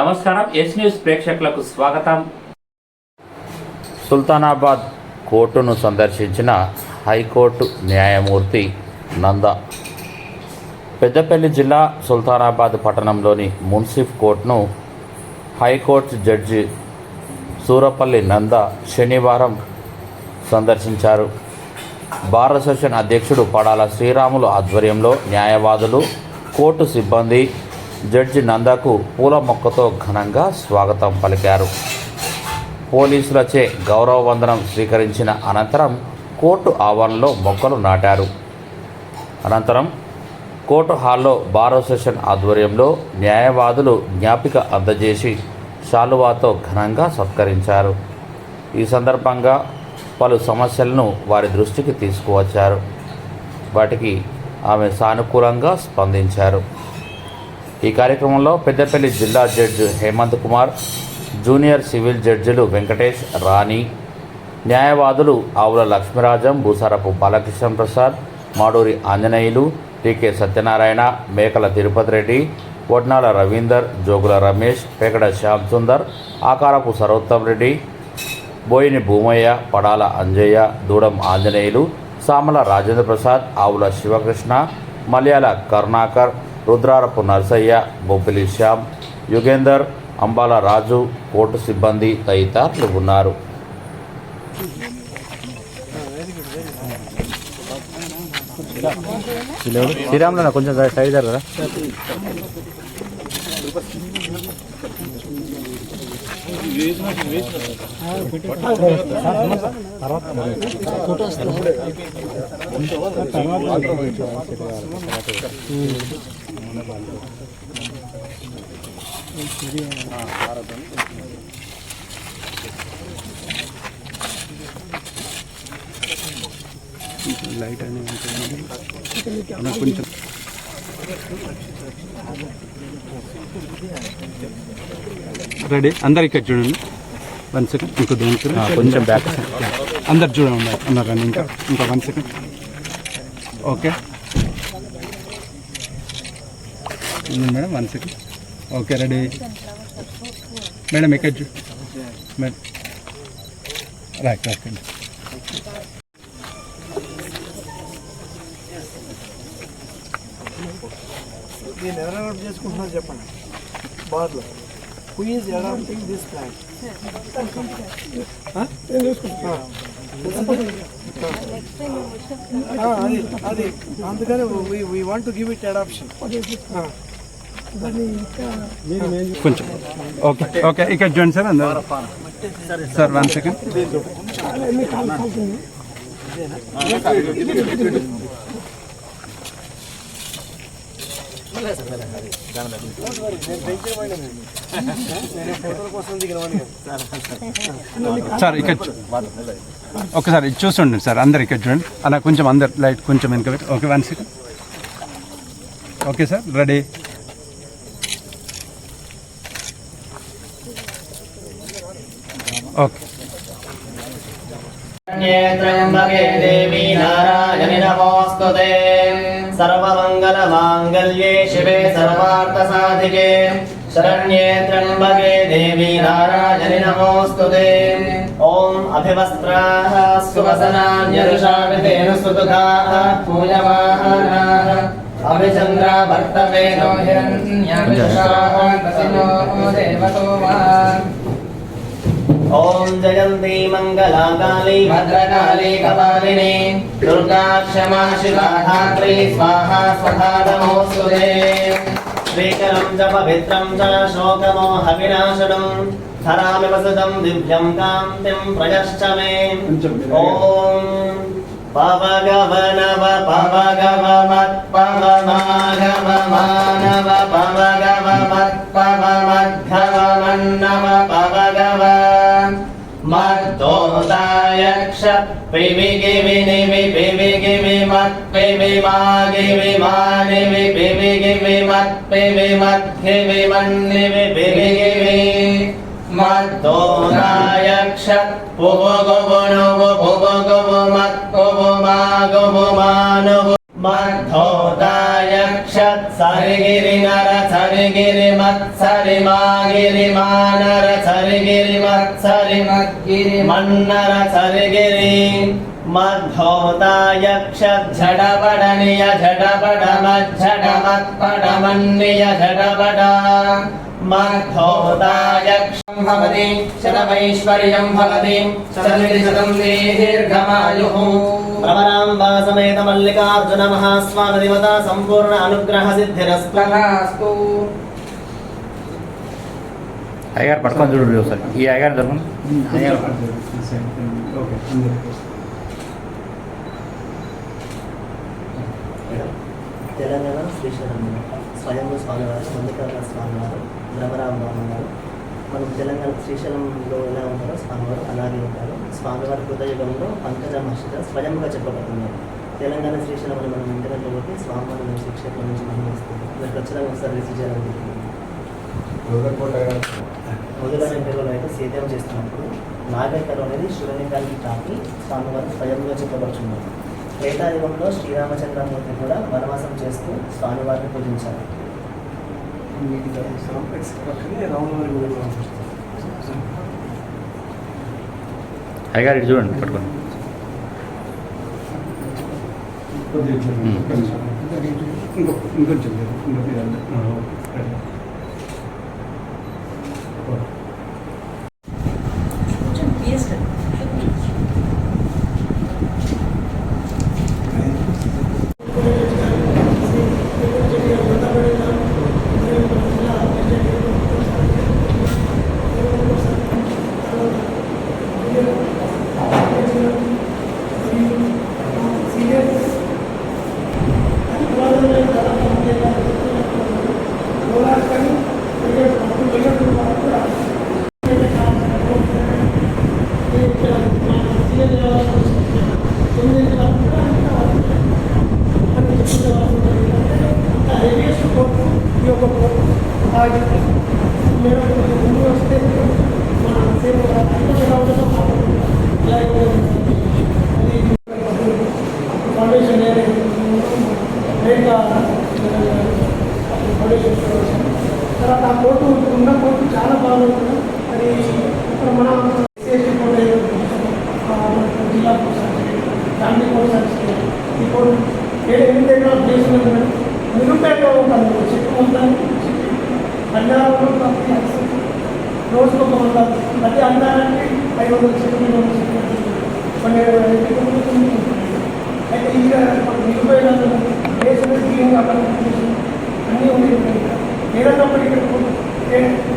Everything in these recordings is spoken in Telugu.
నమస్కారం ఎస్ న్యూస్ ప్రేక్షకులకు స్వాగతం. సుల్తానాబాద్ కోర్టును సందర్శించిన హైకోర్టు న్యాయమూర్తి నంద. పెద్దపల్లి జిల్లా సుల్తానాబాద్ పట్టణంలోని మున్సిఫ్ కోర్టును హైకోర్టు జడ్జి సూరపల్లి నంద శనివారం సందర్శించారు. బార్ అసోసియేషన్ అధ్యక్షుడు పడాల శ్రీరాములు ఆధ్వర్యంలో న్యాయవాదులు కోర్టు సిబ్బంది జడ్జి నందాకు పూల మొక్కతో ఘనంగా స్వాగతం పలికారు. పోలీసులచే గౌరవ వందనం స్వీకరించిన అనంతరం కోర్టు ఆవరణలో మొక్కలు నాటారు. అనంతరం కోర్టు హాల్లో బార్ అసోసియేషన్ ఆధ్వర్యంలో న్యాయవాదులు జ్ఞాపిక అందజేసి శాలువాతో ఘనంగా సత్కరించారు. ఈ సందర్భంగా పలు సమస్యలను వారి దృష్టికి తీసుకువచ్చారు. వాటికి ఆమె సానుకూలంగా స్పందించారు. ఈ కార్యక్రమంలో పెద్దపల్లి జిల్లా judge Hemanth Kumar junior civil జడ్జిలు వెంకటేష్ రాణి న్యాయవాదులు ఆవుల లక్ష్మీరాజం భూసారపు బాలకృష్ణ ప్రసాద్ మాడూరి ఆంజనేయులు టీకే సత్యనారాయణ మేకల తిరుపతి రెడ్డి వడ్నాల రవీందర్ జోగుల రమేష్ పేకడ శ్యామ్ సుందర్ ఆకారపు సరోత్తం రెడ్డి బోయిని భూమయ్య పడాల అంజయ్య దూడం ఆంజనేయులు సామల రాజేంద్ర ప్రసాద్ ఆవుల శివకృష్ణ మలయాళ కరుణాకర్ రుద్రారపు నర్సయ్య బొబ్బిలి శ్యామ్ యుగేందర్ అంబాల రాజు కోర్టు సిబ్బంది తదితరులు ఉన్నారు. శ్రీరాములు కొంచెం సైడ్ కదా లైట్ అనేది కొంచెం రెడీ అందరు ఇక్కడ చూడండి. వన్ సెకండ్ ఇంకో సెకండ్ కొంచెం బ్యాక్ అందరు చూడండి. అన్నారు ఇంకా ఇంకా one second okay madam one second okay ready madam ఇక్కడ చూ మేడం. రైట్ ఓకే దీన్ని ఎవరు అడాప్ట్ చేసుకుంటున్నారు చెప్పండి. బార్లో. Who is adapting this plan అది అది. అందుకని we want to give it adoption కొంచెం. ఓకే ఓకే ఇక్కడ చూడండి సార్ అందరు. సార్ వన్ సెకండ్ సార్ ఇక్కడ చూ- ఒకసారి ఇది చూస్తుండండి సార్ అందరు ఇక్కడ చూడండి అలా కొంచెం అందరు లైట్ కొంచెం వెనక పెట్టి okay one second okay sir ready okay देवी नारायणि नमोऽस्तुते सर्वमङ्गलमाङ्गल्ये शिवे सर्वार्थसाधिके। शरण्ये देवी नारायण नमोऽस्तुते ॐ अभिवस्त्राः सुवसनान्यरुषावितेन सुदुःखाः पूयमानाः देवतो वा। ॐ जयन्ती मङ्गला काली भद्रकाली कपालिनी दुर्गा क्षमा शिवा धात्री स्वाहा स्वधा नमोऽस्तु ते श्रीकरं च पवित्रं च शोकमोहविनाशनं धरामि वसुतं दिव्यं कान्तिं प्रयश्च मे ॐ पवगवनव पवगव मत्तोदायक्ष पिवि गिवि निवि पिवि गिवि मत् पिवि मा गिवि मा निवि पिवि गिवि मत् पिवि मद्गिवि मन्निवि पिवि गिवि मत्तोदायक्ष पुवु गुवु नुवु पुवु गुवु मत् पुवु मा गुवु मा नुवु मद्धोदायक्ष सरिगिरि नर సరి గిరి మత్ మా గిరి మానర సరి గిరి మత్ సరి మన్నర సరి గిరి మద్ధోతాయక్ష ఝడబడనియ మజ్జడ మత్పడ మన్నియ ఝడబడ మధ్వోతాయక్షం భవతి శతమైశ్వర్యం భవతి శతమితి శతం దీర్ఘమాయుః భ్రమరాంబా సమేత మల్లికార్జున మహాస్వామి దేవత సంపూర్ణ అనుగ్రహ సిద్ధిరస్తు అయ్యగారు పట్టుకొని చూడు ఒకసారి. ఈ అయ్యగారు అందరు తెలంగాణ శ్రీశైలం స్వయంభూ స్వామివారు మల్లికార్జున స్వామివారు భ్రమరాంబాబు గారు మనం తెలంగాణ శ్రీశైలంలో ఎలా ఉంటారో స్వామివారు అలాగే ఉంటారు. స్వామివారి కృతయుగంలో పంకజ మహర్షిగా స్వయంగా చెప్పబడుతున్నారు తెలంగాణ శ్రీశైలం మనం ఇంటర్నెట్లో స్వామివారి నుంచి క్షేత్రం నుంచి మనం వస్తుంది మీరు ఖచ్చితంగా ఒకసారి రిసీవ్ చేయాలనుకుంటున్నాను మొదలైన అయితే సేద్యం చేస్తున్నప్పుడు నాగరికలు అనేది శివలింగానికి తాకి స్వామివారు స్వయంగా చెప్పబడుతున్నారు. త్రేతాయుగంలో శ్రీరామచంద్రమూర్తి కూడా వనవాసం చేస్తూ స్వామివారిని పూజించారు. కాంప్లెక్స్ పక్కనే రాములవారి గుడి కూడా ఉంటుంది. అయ్యగారు ఇటు చూడండి పట్టుకోండి. కొద్దిగా తర్వాత ఆ కోర్టు ఉన్న కోర్టు చాలా బాగుంటుంది అది మన ఎస్సీ కోర్టు జిల్లా కోర్టు ఫ్యామిలీ కోర్టు సర్టిఫికేట్ ఈ కోర్టు ఏడు ఎనిమిది ఎకరాలు మేడం నిరుపేటలో ఉంటుంది చెట్టు మొత్తాన్ని బంజారాలో రోజుకు ఒక వంద ప్రతి అందానికి ఐదు వందల చెట్లు ఐదు వందల చెట్లు పన్నెండు que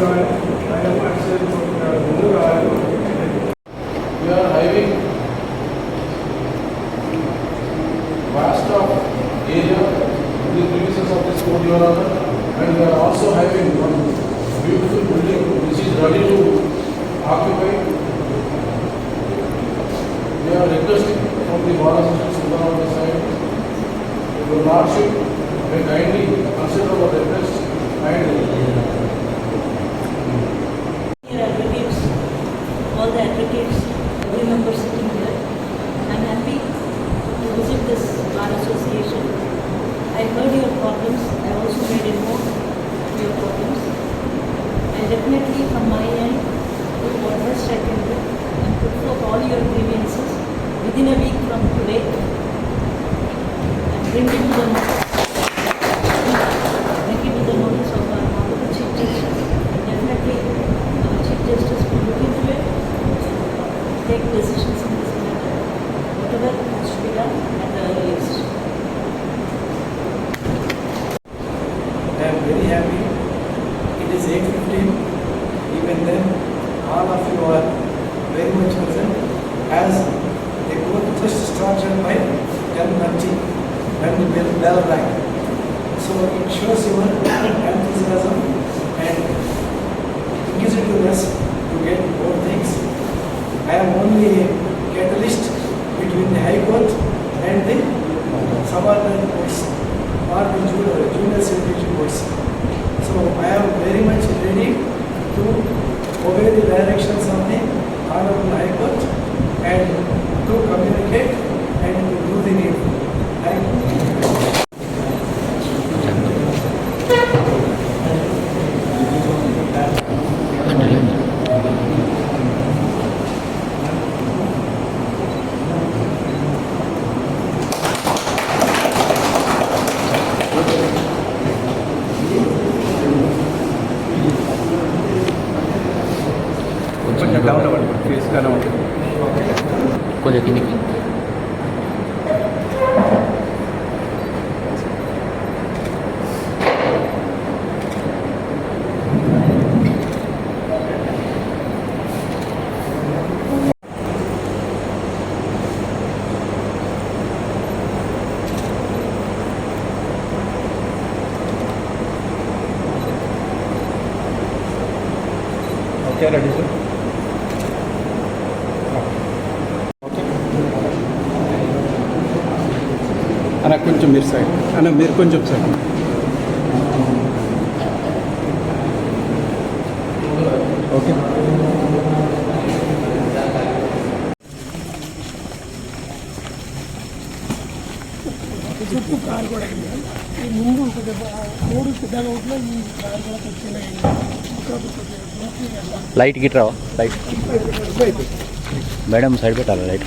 we are having vast of area in the premises of this court, Your Honor, and we are also having one beautiful building which is ready to occupy. We are requesting from the Bar Association Sultan side, your lordship may kindly consider our request and all your grievances within a week from today and bring it to the it the notice of our Chief Justice. Chief Justice will take decisions this matter. Whatever. I am very happy. It is 8.15. Even then, all of you are as the court just started by 10.30 when the bell, bell rang. So it shows your enthusiasm and inquisitiveness to get more things. I am only a catalyst between the High Court and the subordinate courts or the junior, junior civil courts. అన్న మీరు కొంచెం సైడ్ ఓకే. చుట్టూ కారు కూడా అయింది ఈ ముందు ఉంటుంది ఆ మూడు పెద్దగా ఉంటున్నా ఈ కారు కూడా వచ్చినాయి లైట్ గిట్ రావా లైట్. మేడం సైడ్ పెట్టాలి light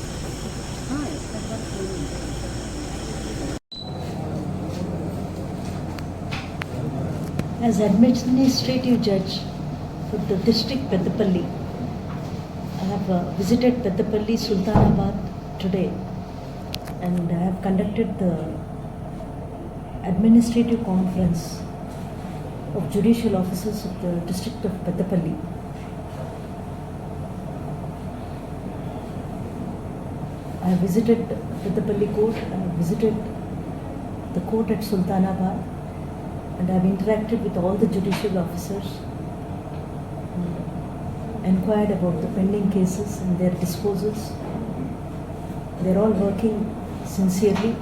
As administrative judge for the district Peddapalli, I have uh, visited Peddapalli Sultanabad today and I have conducted the administrative conference of judicial officers of the district of Peddapalli. I have visited Peddapalli court, I have visited the court at Sultanabad and I've interacted with all the judicial officers, and inquired about the pending cases and their disposals. They're all working sincerely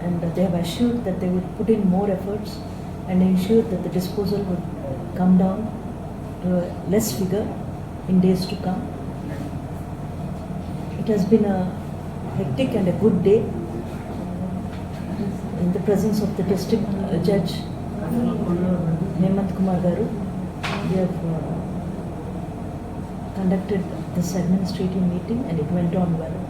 and they have assured that they would put in more efforts and ensure that the disposal would come down to a less figure in days to come. It has been a hectic and a good day in the presence of the district uh, judge Hemant Kumar Garu. We have uh, conducted this administrative meeting and it went on well.